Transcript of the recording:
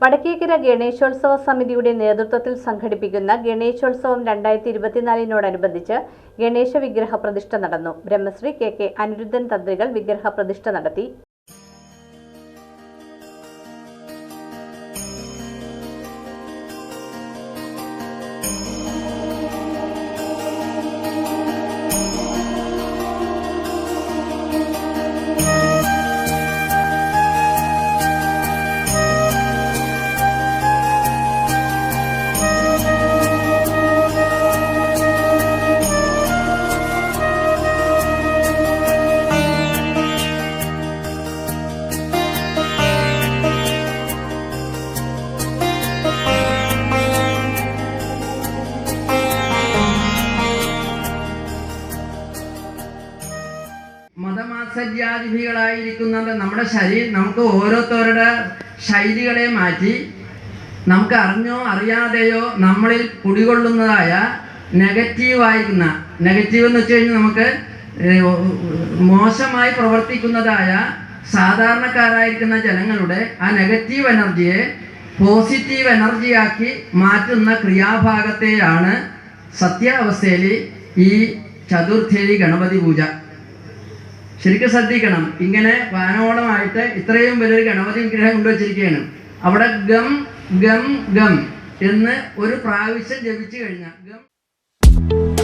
വടക്കേക്കര ഗണേശോത്സവ സമിതിയുടെ നേതൃത്വത്തിൽ സംഘടിപ്പിക്കുന്ന ഗണേശോത്സവം രണ്ടായിരത്തി ഇരുപത്തിനാലിനോടനുബന്ധിച്ച് ഗണേശ വിഗ്രഹ പ്രതിഷ്ഠ നടന്നു. ബ്രഹ്മശ്രീ കെ കെ അനിരുദ്ധൻ തന്ത്രികൾ വിഗ്രഹ പ്രതിഷ്ഠ നടത്തി. മതമാത്സര്യാദികളായിരിക്കുന്ന നമ്മുടെ ശരീരം നമുക്ക് ഓരോരുത്തരുടെ ശൈലികളെ മാറ്റി നമുക്ക് അറിഞ്ഞോ അറിയാതെയോ നമ്മളിൽ കുടികൊള്ളുന്നതായ നെഗറ്റീവായിരിക്കുന്ന നെഗറ്റീവ് എന്ന് വെച്ച് കഴിഞ്ഞാൽ നമുക്ക് മോശമായി പ്രവർത്തിക്കുന്നതായ സാധാരണക്കാരായിരിക്കുന്ന ജനങ്ങളുടെ ആ നെഗറ്റീവ് എനർജിയെ പോസിറ്റീവ് എനർജിയാക്കി മാറ്റുന്ന ക്രിയാഭാഗത്തെയാണ് സത്യാവസ്ഥയിൽ ഈ ചതുർത്ഥേരി ഗണപതി പൂജ. ശരിക്കും ശ്രദ്ധിക്കണം. ഇങ്ങനെ വാനോളമായിട്ട് ഇത്രയും വലിയൊരു ഗണപതി വിഗ്രഹം കൊണ്ടുവച്ചിരിക്കുകയാണ്. അവിടെ ഗം ഗം ഗം എന്ന് ഒരു പ്രാവശ്യം ജപിച്ചു കഴിഞ്ഞാൽ ഗം